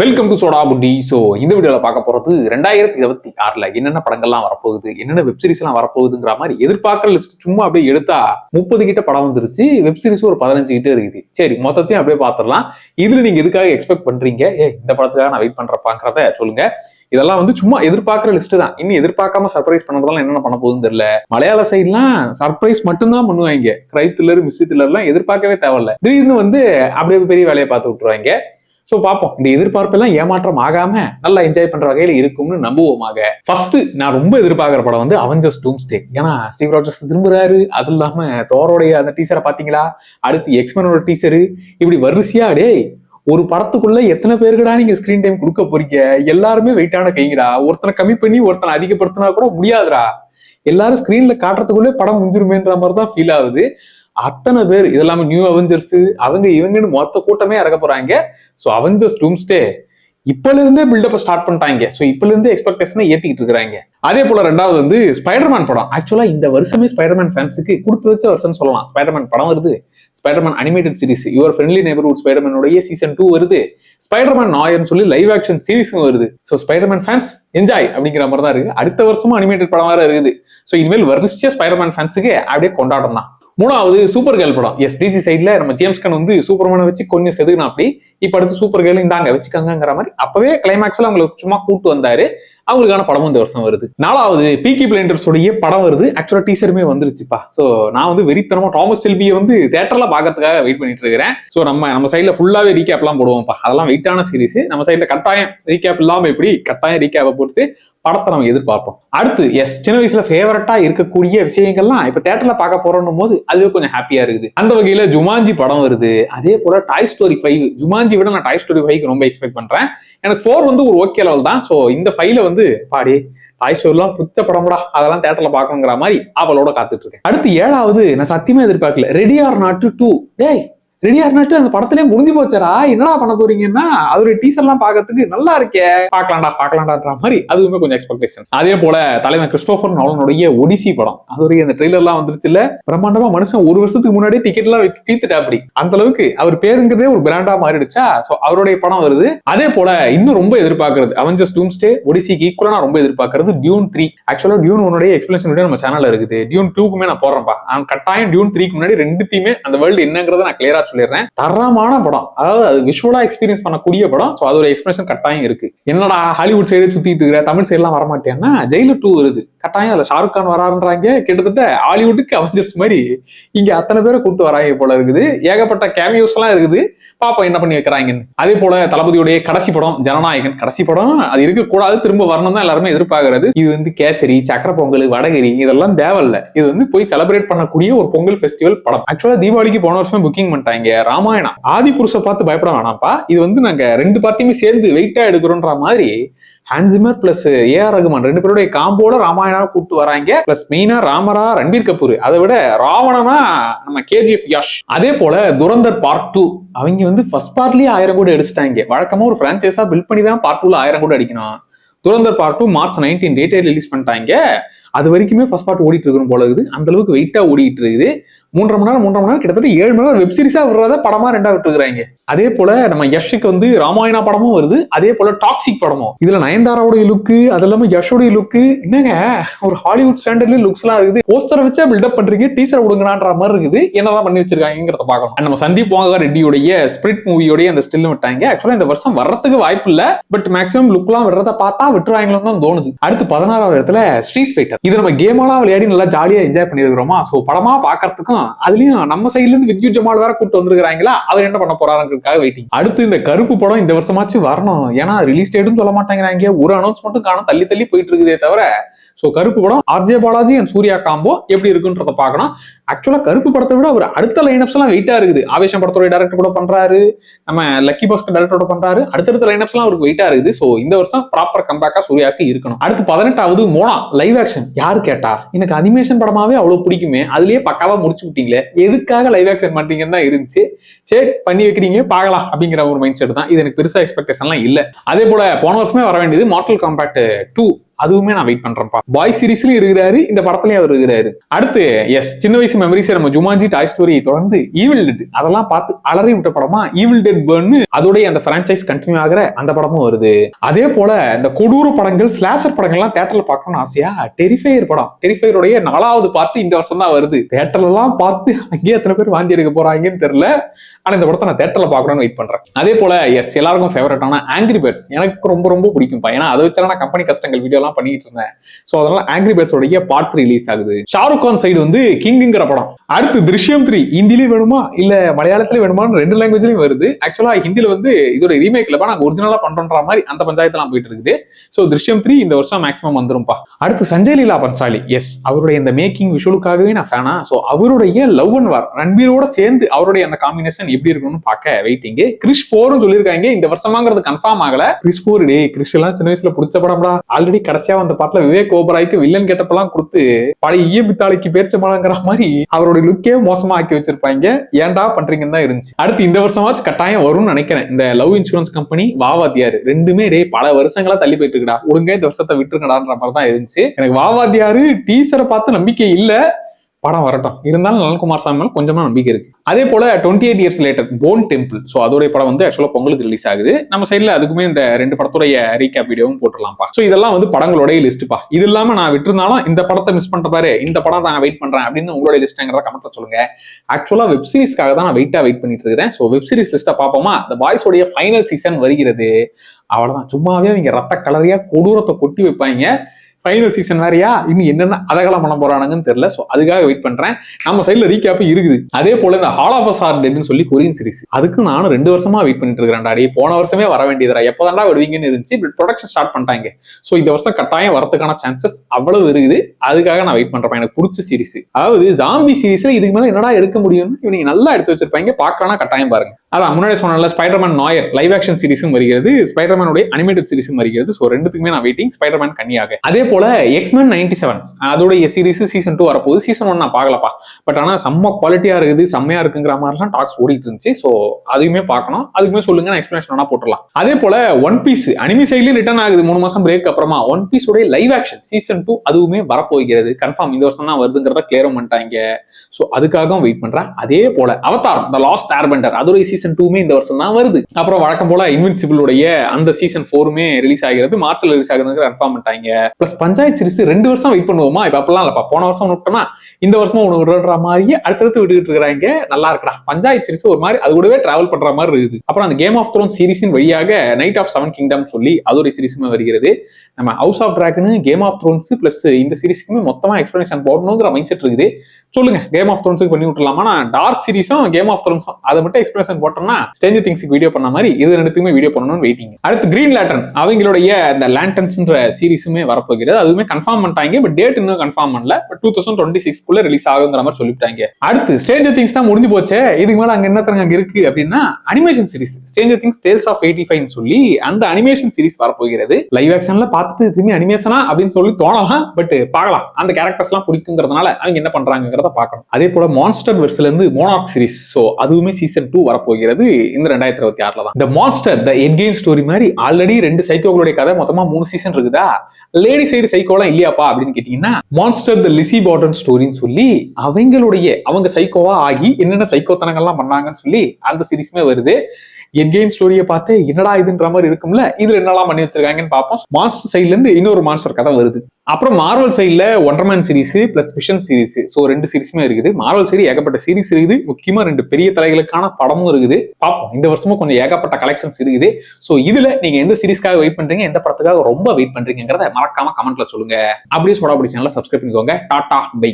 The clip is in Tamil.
Welcome to Soda Putti so இந்த வீடியோவில் பார்க்க போகிறது ரெண்டாயிரத்தி இருபத்தி ஆறில் என்னென்ன படங்கள்லாம் வரப்போகுது என்னென்ன வெப் எல்லாம் வரப்போகுதுங்கிற மாதிரி எதிர்பார்க்குற லிஸ்ட் சும்மா அப்படியே எடுத்தா முப்பது கிட்ட படம் வந்துருச்சு வெப்சீரிஸும் ஒரு பதினஞ்சு கிட்ட இருக்குது. சரி மொத்தத்தையும் அப்படியே பார்த்துடலாம். இதில் நீங்கள் எதுக்காக எக்ஸ்பெக்ட் பண்ணுறீங்க ஏ இந்த படத்துக்காக நான் வெயிட் பண்ணுறப்பாங்கிறத சொல்லுங்க. இதெல்லாம் வந்து சும்மா எதிர்பார்க்குற லிஸ்ட் தான். இன்னும் எதிர்பார்க்காம சர்ப்ரைஸ் பண்ணுறதெல்லாம் என்னென்ன பண்ண போகுதுன்னு தெரியல. மலையாள சைட்லாம் சர்ப்ரைஸ் மட்டும்தான் பண்ணுவாங்க. கிரை திலர் மிஸ்ரி திலர்லாம் எதிர்பார்க்கவே தேவையில்ல. திடீர்னு வந்து அப்படியே பெரிய வேலையை பார்த்து விட்டுருவாங்க. சோ பார்ப்போம் இந்த எதிர்பார்ப்பெல்லாம் ஏமாற்றம் ஆகாம நல்லா என்ஜாய் பண்ற வகையில இருக்கும்னு நம்புவோமாக. ஃபர்ஸ்ட் நான் ரொம்ப எதிர்பார்க்குற படம் வந்து அவெஞ்சர்ஸ் டூம்ஸ்டே ஏன்னா ஸ்டீவ் ராஜர்ஸ் திரும்புறாரு. அது இல்லாம தோரோடைய அந்த டீச்சரை பாத்தீங்களா? அடுத்து எக்ஸ்மனோட டீச்சரு இப்படி வரிசையா டேய் ஒரு படத்துக்குள்ள எத்தனை பேருக்குடா நீங்க ஸ்கிரீன் டைம் கொடுக்க போறீங்க? எல்லாருமே வெயிட்டான கைங்கடா. ஒருத்தனை கம்மி பண்ணி ஒருத்தனை அதிகப்படுத்தினா கூட முடியாதுடா. எல்லாரும் ஸ்கிரீன்ல காட்டுறதுக்குள்ளே படம் முடிஞ்சிருமேன்ற மாதிரி தான் ஃபீல் ஆகுது. அத்தனை பேர் இதெல்லாம நியூ அவெஞ்சர்ஸ் அவங்க இவங்கன்னு மொத்த கூட்டமே இறக்க போறாங்க. ஸோ அவெஞ்சர்ஸ் டூம்ஸ்டே இப்பல இருந்தே பில்டப் ஸ்டார்ட் பண்ணிட்டாங்க. ஸோ இப்பல இருந்தே எக்ஸ்பெக்டேஷனை ஏத்திக்கிட்டு இருக்காங்க அதே போல ரெண்டாவது வந்து ஸ்பைடர்மேன் படம். ஆக்சுவலா இந்த வருஷமே ஸ்பைடர்மேன் ஃபேன்ஸுக்கு கொடுத்து வச்ச வருஷம் சொல்லலாம். ஸ்பைடர்மேன் படம் வருது. Spiderman animated series your friendly neighbourhood ஸ்பைடர்மேனுடைய season two வருது. ஸ்பைடர்மேன் நாயர்னு சொல்லி லைவ் ஆக்ஷன் சீரிஸும் வருது. ஸோ ஸ்பைடர்மேன் ஃபேன்ஸ் என்ஜாய் அப்படிங்கிற மாதிரி தான் இருக்கு. அடுத்த வருஷமும் அனிமேட்டட் படம் வேற இருக்குது. ஸோ இனிமேல் வருஷ ஸ்பைடர்மேன் ஃபேன்ஸுக்கு அப்படியே கொண்டாடம் தான். மூணாவது சூப்பர் கேர்ள் படம். எஸ் டிசி சைட்ல நம்ம ஜேம்ஸ் கன் வந்து சூப்பர்மேனை வச்சு கொஞ்சம் செதுக்குனா அப்படி இப்ப அடுத்து சூப்பர் கேர்ள் இந்தாங்க வச்சுக்காங்கிற மாதிரி அப்பவே கிளைமேக்ஸ்ல அவங்களுக்கு சும்மா கூட்டு வந்தாரு. அவங்களுக்கான படமும் இந்த வருஷம் வருது. நாலாவது பிகி பிளைண்டர்ஸ் உடைய படம் வருது. ஆக்சுவலா டீசருமே வந்துருச்சுப்பா. சோ நான் வந்து வெறித்தனமா டாமஸ் செல்வியை வந்து தேட்டர்ல பாக்கிறதுக்காக வெயிட் பண்ணிட்டு இருக்கிறேன். சோ நம்ம நம்ம சைட்ல ஃபுல்லாவே ரீகேப் எல்லாம் போடுவோம்ப்பா. அதெல்லாம் வெயிட்டான சீரிஸ் நம்ம சைட்ல கட்டாயம் ரீகேப் இல்லாம எப்படி கட்டாயம் ரீகேப்பை போட்டு படத்தை நம்ம எதிர்பார்ப்போம். அடுத்து எஸ் சின்ன வயசுல ஃபேவரட்டா இருக்கக்கூடிய விஷயங்கள்லாம் இப்ப தேட்டர்ல பார்க்க போறோம் போது அதுவே கொஞ்சம் ஹாப்பியா இருக்குது. அந்த வகையில ஜுமாஞ்சி படம் வருது. அதே போல டாய் ஸ்டோரி ஃபைவ் ஜுமாஞ்சி விட நான் டாய் ஸ்டோரி ஃபைவ் ரொம்ப எக்ஸ்பெக்ட் பண்றேன். எனக்கு ஃபோர் வந்து ஒரு ஓகே லெவல் தான். ஸோ இந்த ஃபைவ்ல வந்து பாடி டாய் ஸ்டோரிலாம் புச்ச படம்டா அதெல்லாம் தேட்டர்ல பார்க்கணுங்கிற மாதிரி அவளோட காத்துட்டு இருக்கேன். அடுத்து ஏழாவது நான் சத்தியமா எதிர்பார்க்கல. ரெடி ஆர் நாட் டூ டேய் ரெடியா இருந்துட்டு அந்த படத்திலே முடிஞ்சு போச்சரா என்னடா பண்ண போறீங்கன்னா அதோட டீசர்லாம் பாக்கிறதுக்கு நல்லா இருக்கே. பார்க்கலாம்டா பாக்கலாம்டான்ற மாதிரி அதுவுமே கொஞ்சம் எக்ஸ்பெக்டேஷன் அதே போல தலைவன் கிறிஸ்டோபர் நோலனுடைய ஒடிசி படம். அதோடைய அந்த ட்ரெய்லர்லாம் இல்ல? பிரம்மாண்டமா மனுஷன் ஒரு வருஷத்துக்கு முன்னாடி டிக்கெட் எல்லாம் தீத்துட்டா அப்படி. அந்த அளவுக்கு அவர் பேருங்கிறதே ஒரு பிராண்டா மாறிடுச்சா? சோ அவருடைய படம் வருது. அதே போல இன்னும் ரொம்ப எதிர்பார்க்கறது அவெஞ்சர்ஸ் டூம்ஸ்டே ஒடிசிக்கு ஈக்குவலா நான் ரொம்ப எதிர்பார்க்கறது டியூன் த்ரீ ஆக்சுவலா டியூன் உன்னுடைய எக்ஸ்பிளேஷன் வீடியோ நம்ம சேனல்ல இருக்குது. டியூன் டூக்குமே நான் போடுறேன்ப்பா கட்டாயம் டியூன் த்ரீக்கு முன்னாடி ரெண்டுத்தையுமே அந்த வேர்ல்டு என்னங்கிறத நான் கிளியரா சொல்லிடுறேன். தரமான படம். அதாவது அது விஷுவலா எக்ஸ்பீரியன்ஸ் பண்ணக்கூடிய படம். ஸோ அது ஒரு எக்ஸ்பிரஷன் கட்டாயம் இருக்கு. என்னடா ஹாலிவுட் சைடு சுத்திட்டு இருக்கிற தமிழ் சைட்லாம் வரமாட்டேன்னா ஜெயிலர் டூ வருது. கட்டாயம் அதுல ஷாருக் கான் வராருன்றாங்க. கிட்டத்தட்ட ஹாலிவுட்டுக்கு அவெஞ்சர்ஸ் மாதிரி இங்க அத்தனை பேரை கூப்பிட்டு வராங்க போல இருக்குது. ஏகப்பட்ட கேமியோஸ் எல்லாம் இருக்குது. பாப்போம் என்ன பண்ணி வைக்கிறாங்கன்னு. அதே போல தளபதியுடைய கடைசி படம் ஜனநாயகன் கடைசி படம் அது இருக்கக்கூடாது திரும்ப வரணும் தான் எல்லாருமே எதிர்பார்க்கறது. இது வந்து கேசரி சக்கர பொங்கல் வடகரி இதெல்லாம் தேவையில்ல. இது வந்து போய் செலிப்ரேட் பண்ணக்கூடிய ஒரு பொங்கல் ஃபெஸ்டிவல் படம். ஆக்சுவலா தீபாவளிக்கு போன வருஷமே புக்கிங் பண்ணிட்டாங்க. ராமாயணா ஆதி புருஷ பார்த்து பயப்பட வேணாம்ப்பா. இது வந்து நாங்க ரெண்டு பார்ட்டியுமே சேர்ந்து வெயிட்டா எடுக்கிறோன்ற மாதிரி ஹான்சிமர் பிளஸ் ஆர் ரகுமான் ரெண்டு பேருடைய காம்போட ராமாயணா கூப்பிட்டு வராங்க. பிளஸ் மெயினா ராமரா ரன்பீர் கபூர். அதை விட ராவணனா நம்ம கேஜிஎஃப் யாஷ் அதே போல துரந்தர் பார்ட் டூ அவங்க வந்து ஃபர்ஸ்ட் பார்ட்லயே ஆயிரம் கோடி அடிச்சிட்டாங்க. வழக்கமா ஒரு பிரான்ச்சைஸா பில்ட் பண்ணி தான் பார்ட் டூல ஆயிரம் கோடி அடிக்கணும். Dhurandhar part two March nineteen டேட்டே release பண்ணிட்டாங்க. அது வரைக்குமே ஃபர்ஸ்ட் பார்ட் ஓடிட்டு இருக்கணும் போல இருக்குது. அந்த அளவுக்கு வெயிட்டா ஓடிட்டு இருக்குது. மூன்றரை மணி நேரம் மூன்றரை மணி நேரம் கிட்டத்தட்ட ஏழு மணி நேரம் வெப்சீரிஸா விடுறத படமா ரெண்டா விட்டுருக்காங்க அதே போல நம்ம யஷுக்கு வந்து ராமாயணா படமும் வருது. அதே போல டாக்ஸிக் படமும். இதுல நயன்தாராவுடைய லுக்கு அது இல்லாம யஷோடைய லுக்கு என்னங்க? ஒரு ஹாலிவுட் ஸ்டாண்டர்ட்ல லுக்ஸ் எல்லாம் இருக்குது. போஸ்டரை வச்சா பில்டப் பண்றீங்க டீசர் விடுங்கன்ற மாதிரி இருக்குது. என்னதான் பண்ணி வச்சிருக்காங்கிறத பார்க்கலாம் நம்ம சந்தீப் வாங்க ரெட்டியுடைய ஸ்பிரிட் மூவியோடைய அந்த ஸ்டில் விட்டாங்க. ஆக்சுவலா இந்த வருஷம் வர்றதுக்கு வாய்ப்பு இல்ல. பட் மேக்ஸிமம் லுக்லாம் விடுறத பார்த்தா விட்டுருவாங்களோ தான் தோணுது. அடுத்து பதினாறாவது இடத்துல ஸ்ட்ரீட் ஃபைட்டர் இது நம்ம கேமெல்லாம் விளையாடி நல்லா ஜாலியா என்ஜாய் பண்ணிருக்கிறோமா? சோ படமா பாக்குறதுக்கும் அதுலயும் நம்ம சைட்ல இருந்து வித்யூ ஜமால் வேற கூட்டு வந்திருக்கிறாங்களா? அவர் என்ன பண்ண போறாருங்கிறதுக்காக வெயிட்டிங் அடுத்து இந்த கருப்பு படம் இந்த வருஷமாச்சு வரணும். ஏன்னா ரிலீஸ் டேட்டும் சொல்ல மாட்டேங்கிறாங்க. ஒரு அனௌன்ஸ்மெண்ட்டும் காணும். தள்ளி தள்ளி போயிட்டு இருக்குதே தவிர. சோ கருப்பு படம் RJ Balaji and Suriya combo எப்படி இருக்குன்றத பார்க்கணும் ஆக்சுவலா கருப்பு படத்தை விட அவர் அடுத்த லைனப்ஸ் எல்லாம் வெயிட்டா இருக்குது. ஆவேசம் படத்தோட டேரக்டர் கூட பண்றாரு. நம்ம லக்கி பாஸ்கர் டேரக்டரோட பண்றாரு. அடுத்தடுத்த லைனப்ஸ் எல்லாம் அவருக்கு வெயிட்டா இருக்குது. சோ இந்த வருஷம் ப்ராப்பர் கம்பேக்கா சூர்யாக்கு இருக்கணும். அடுத்து பதினெட்டாவது மோனா லைவ் ஆக்ஷன் யாரு கேட்டா? எனக்கு அனிமேஷன் படமாவே அவ்வளவு பிடிக்குமே. அதுலயே பக்காவா முடிச்சு விட்டீங்களே. எதுக்காக லைவ் ஆக்ஷன் பண்றீங்கன்னு தான் இருந்துச்சு. சரி பண்ணி வைக்கிறீங்க பார்க்கலாம் அப்படிங்கிற ஒரு மைண்ட் செட் தான். இது எனக்கு பெருசா எக்ஸ்பெக்டேஷன்லாம் இல்ல. அதே போல போன வருஷமே வர வேண்டியது மார்டல் காம்பேக்ட் டூ அதுவுமே நான் வெயிட் பண்றேன்ப்பா. பாய் சீரிஸ்லயும் இருக்கிறாரு இந்த படத்துலயும் அவர் இருக்கிறாரு. அடுத்து எஸ் சின்ன வயசு மெமரிஸ் நம்ம ஜுமாஜி டாய் ஸ்டோரி தொடர்ந்து ஈவில் டெட் அதெல்லாம் பார்த்து அலறி விட்ட படமா ஈவில் டெட் பேர்னு அதோடைய அந்த பிரான்ச்சைஸ் கண்டினியூ ஆகிற அந்த படமும் வருது. அதே போல இந்த கொடூர படங்கள் ஸ்லாஷர் படங்கள்லாம் தேட்டர்ல பார்க்கணும்னு ஆசையா? டெரிஃபையர் படம். டெரிஃபையருடைய நாலாவது பார்ட் இந்த வருஷம் தான் வருது. தேட்டர்ல எல்லாம் பார்த்து அங்கேயே எத்தனை பேர் வாந்தி எடுக்க போறாங்கன்னு தெரியல. ஆனா இந்த படத்தை நான் தேட்டர்ல பார்க்கணும்னு வெயிட் பண்றேன். அதே போல எஸ் எல்லாருக்கும் ஃபேவரட்டான ஆங்கிரி பேர்ட்ஸ் எனக்கு ரொம்ப ரொம்ப பிடிக்கும்ப்பா. ஏன்னா அதை வச்சு நான் கம்பெனி கஷ்டங்கள் வீடியோ எல்லாம் பண்ணிட்டு இருந்தேன். சோ அதனால ஆங்கிரி பேர்ட்ஸோடைய பார்ட் த்ரீ ரிலீஸ் ஆகுது. ஷாருக் கான் சைடு வந்து கிங்குங்கிற படம். அடுத்து திருஷ்யம் த்ரீ ஹிந்திலயும் வேணுமா? இல்ல மலையாளத்திலயும் வேணுமான்னு ரெண்டு லாங்குவேஜ்லயும் வருது. ஆக்சுவலா ஹிந்தில வந்து இதோட ரீமேக் இல்லப்பா நாங்க ஒரிஜினலா பண்றோன்ற மாதிரி அந்த பஞ்சாயத்துலாம் போயிட்டு இருக்குது. சோ திருஷ்யம் த்ரீ இந்த வருஷம் மேக்ஸிமம் வந்துரும்பா. அடுத்து சஞ்சய் லீலா பன்சாலி எஸ் அவருடைய இந்த மேக்கிங் விஷுவலுக்காகவே நான் ஃபேனா சோ அவருடைய லவ் அண்ட் வார் ரன்பீரோட சேர்ந்து அவருடைய அந்த காம்பினேஷன் எப்படி இருக்கும்னு பார்க்க வெயிட்டிங் கிறிஸ் போர்னு சொல்லியிருக்காங்க. இந்த வருஷமாங்கிறது கன்ஃபார்ம் ஆகல. கிறிஸ் போர் டே கிறிஸ் எல்லாம் சின்ன வயசுல பிடிச்ச படம்டா. ஆல்ரெடி கடைசியா வந்த பாட்டுல விவேக் ஓபராய்க்கு வில்லன் கெட்டப்பெல்லாம் கொடுத்து பழைய ஈயபித்தாளிக்கு பேச்சு பழங்கிற மாதிரி அவருடைய லுக்கே மோசமா ஆக்கி வச்சிருப்பாங்க. ஏன்டா பண்றீங்கன்னு தான் இருந்துச்சு. அடுத்து இந்த வருஷமாச்சும் கட்டாயம் வரும்னு நினைக்கிறேன். இந்த லவ் இன்சூரன்ஸ் கம்பெனி வாவாத்தியாரு ரெண்டுமே டே பல வருஷங்களா தள்ளி போயிட்டு இருக்குடா. ஒழுங்கா இந்த வருஷத்தை விட்டுருங்கடான்ற மாதிரி தான் இருந்துச்சு. எனக்கு வாவாத்தியாரு டீசரை பார்த்து நம்பிக்கை இல்ல. படம் வரட்டும். இருந்தாலும் நலன்குமார் சாமி மேலே கொஞ்சமாக நம்பிக்கை இருக்கு. அதே போல twenty eight years later bone temple so அதோடைய படம் வந்து ஆக்சுவலாக பொங்கலுக்கு ரிலீஸ் ஆகுது. நம்ம சைடில் அதுக்குமே இந்த ரெண்டு படத்துடைய ரீகேப் வீடியோவும் போட்டுடலாம்ப்பா ஸோ இதெல்லாம் வந்து படங்களுடைய லிஸ்ட்டுப்பா இது இல்லாமல் நான் விட்டுருந்தாலும் இந்த படத்தை மிஸ் பண்ணுற பாரு இந்த படம் நான் வெயிட் பண்ணுறேன் அப்படின்னு உங்களுடைய லிஸ்ட்டுங்கிறத கமெண்ட்ல சொல்லுங்க. ஆக்சுவலாக வெப் சீரிஸ்க்காக தான் நான் வெயிட்டாக வெயிட் பண்ணிட்டு இருக்கிறேன். ஸோ வெப் சீரிஸ் லிஸ்ட்டை பார்ப்போமா? இந்த பாய்ஸோடைய ஃபைனல் சீசன் வருகிறது. அவ்வளோதான் சும்மாவே அவங்க ரத்த கலரியாக கொடூரத்தை கொட்டி வைப்பாங்க. ஃபைனல் சீசன் வேறையா? இன்னும் என்னென்ன அதகலாம் பண்ண போறானுங்கன்னு தெரியல. ஸோ அதுக்காக வெயிட் பண்றேன். நம்ம சைடில் ரீகேப் இருக்குது. அதே போல இந்த ஹால் ஆஃப் ஆர் டெட்னு சொல்லி கொரியன் சீரிஸ் அதுக்கு நானும் ரெண்டு வருஷமா வெயிட் பண்ணிட்டு இருக்கிறேன் டாடி போன வருஷமே வர வேண்டியதுடா. எப்போதான்டா விடுவீங்கன்னு இருந்துச்சு. இப்படி ப்ரொடக்ஷன் ஸ்டார்ட் பண்ணிட்டாங்க. ஸோ இந்த வருஷம் கட்டாயம் வரதுக்கான சான்சஸ் அவ்வளவு இருக்குது. அதுக்காக நான் வெயிட் பண்றேன். எனக்கு பிடிச்ச சீரிஸ் அதாவது ஜாம்பி சீரிஸ்ல இதுக்கு மேல என்னடா எடுக்க முடியும்னு இவங்க நல்லா எடுத்து வச்சிருப்பாங்க. பார்க்கலாம் கட்டாயம் பாருங்க. அதான் முன்னாடி சொன்னல ஸ்பைடர்மேன் நாயர் லைவ் ஆக்ஷன் சீரிஸும் வருகிறது ஸ்பைடர்மேனுடைய அனிமேட்டட் சீரிஸும் வருகிறது. ஸோ ரெண்டுத்துக்குமே நான் வெயிட்டிங் ஸ்பைடர்மேன் கன்னியாக. அதே போல எக்ஸ்மேன் நைன்டி செவன் அதோடைய சீரிஸ் சீசன் டூ வரப்போகுது. சீசன் ஒன் நான் பார்க்கலப்பா. பட் ஆனால் செம்ம குவாலிட்டியா இருக்குது செம்மையா இருக்குங்கிற மாதிரிலாம் டாக்ஸ் ஓடிட்டு இருந்துச்சு. ஸோ அதையுமே பார்க்கணும். அதுக்குமே சொல்லுங்க நான் எக்ஸ்பிளேஷன் வேணா போட்டுடலாம். அதே போல ஒன் பீஸ் அனிமி சைட்லயும் ரிட்டர்ன் ஆகுது மூணு மாசம் பிரேக் அப்புறமா. ஒன் பீஸ் உடைய லைவ் ஆக்ஷன் சீசன் டூ அதுவுமே வரப்போகிறது. கன்ஃபார்ம் இந்த வருஷம் தான் வருதுங்கிறத கிளியரும் பண்ணிட்டாங்க. ஸோ அதுக்காகவும் வெயிட் பண்றேன். அதே போல அவதார் த லாஸ்ட் ஏர்பெண்டர் அதோடைய சீசன் டூமே இந்த வருஷம் தான் வருது. அப்புறம் வழக்கம் போல இன்வின்சிபிளுடைய அந்த சீசன் ஃபோருமே ரிலீஸ் ஆகிறது. மார்ச்ல ரிலீஸ் ஆகுதுங்கிற கன்ஃபார்ம் பண்ணிட்டாங்க. பிளஸ் பஞ்சாயத்து சீரிஸ் ரெண்டு வருஷம் வெயிட் பண்ணுவோமா? இப்ப அப்பெல்லாம் இல்லப்பா. போன வருஷம் விட்டோம்னா இந்த வருஷமும் ஒன்று விடுற மாதிரியே அடுத்தடுத்து விட்டுட்டு இருக்கிறாங்க. நல்லா இருக்கடா. பஞ்சாயத்து சீரிஸ் ஒரு மாதிரி அது கூடவே டிராவல் பண்ற மாதிரி இருக்குது. அப்புறம் அந்த கேம் ஆஃப் த்ரோன் சீரிஸின் வழியாக நைட் ஆஃப் செவன் கிங்டம் சொல்லி அது ஒரு சீரிஸுமே வருகிறது. நம்ம house of dragon game of thrones plus இந்த சீரிஸ்க்குமே மொத்தமா எக்ஸ்பிளனேஷன் போடணுங்கிற மைண்ட் செட் இருக்குது. சொல்லுங்க. கேம் ஆஃப் த்ரோன்ஸுக்கு பண்ணி விட்டுலாமா டார்க் சீரிஸும் கேம் ஆஃப் த்ரோன்ஸும் அதை மட்டும் எக்ஸ்பிளேஷன் போட்டோம்னா ஸ்டேஞ்சர் திங்ஸ்க்கு வீடியோ பண்ண மாதிரி இது ரெண்டுத்துக்குமே வீடியோ பண்ணணும்னு வெயிட்டிங் அடுத்து கிரீன் லேட்டன் அவங்களுடைய இந்த லேண்டன்ஸ்ன்ற சீரிஸுமே வரப்போகிறது. அதுவுமே கன்ஃபார்ம் பண்ணிட்டாங்க பட் டேட் இன்னும் கன்ஃபார்ம் பண்ணல. பட் டூ தௌசண்ட் டுவெண்ட்டி சிக்ஸ்க்குள்ள ரிலீஸ் ஆகுங்கிற மாதிரி சொல்லிட்டாங்க அடுத்து ஸ்டேஞ்சர் திங்ஸ் தான் முடிஞ்சு போச்சே இதுக்கு மேல அங்க என்ன அங்க இருக்கு அப்படின்னா animation series stranger things tales of eighty five சொல்லி அந்த அனிமேஷன் சீரிஸ் வரப்போகிறது. லைவ் ஆக்ஷன்ல பார்த்துட்டு திரும்பி அனிமேஷனா அப்படின்னு சொல்லி தோணலாம் பட் பார்க்கலாம். அந்த கேரக்டர்ஸ் எல்லாம் பிடிக்குங்கிறதுனால அவங்க என்ன பண்றாங்கிறத பார்க்கணும். அதே போல மான்ஸ்டர் வெர்ஸ்ல இருந்து மோனாக் சீரிஸ் ஸோ அதுவுமே சீசன் டூ வரப்போகிறது. இந்த ரெண்டாயிரத்தி இருபத்தி ஆறுல தான். இந்த மான்ஸ்டர் த என்கெயின் ஸ்டோரி மாதிரி ஆல்ரெடி ரெண்டு சைக்கோகளுடைய கதை மொத்தமா மூணு சீசன் இருக்குதா? லேடி சைடு சைக்கோலாம் இல்லையாப்பா அப்படின்னு கேட்டீங்கன்னா மான்ஸ்டர் த லிசி பாட்டன் ஸ்டோரின்னு சொல்லி அவங்களுடைய அவங்க சைக்கோவா ஆகி என்னென்ன சைக்கோத்தனங்கள்லாம் பண்ணாங்கன்னு சொல்லி அந்த சீரிஸுமே வருது. என்கெயின் ஸ்டோரியை பார்த்து என்னடா இதுன்ற மாதிரி இருக்கும்ல? இதுல என்னெல்லாம் பண்ணி வச்சிருக்காங்கன்னு பார்ப்போம். மாஸ்டர் சைட்ல இருந்து இன்னொரு மாஸ்டர் கதை வருது. அப்புறம் மார்வல் சைட்ல Wonder Man series plus mission series so ரெண்டு சீரிஸுமே இருக்குது. மார்வல் சைடு ஏகப்பட்ட சீரிஸ் இருக்குது. முக்கியமா ரெண்டு பெரிய தலைகளுக்கான படமும் இருக்குது. பார்ப்போம். இந்த வருஷமும் கொஞ்சம் ஏகப்பட்ட கலெக்ஷன்ஸ் இருக்குது. ஸோ இதுல நீங்க எந்த சீரிஸ்க்காக வெயிட் பண்றீங்க? எந்த படத்துக்காக ரொம்ப வெயிட் பண்றீங்கிறத மறக்காம கமெண்ட்ல சொல்லுங்க. அப்படியே சோடா பிடிச்சி நல்லா சப்ஸ்கிரைப் பண்ணிக்கோங்க. Tata bye.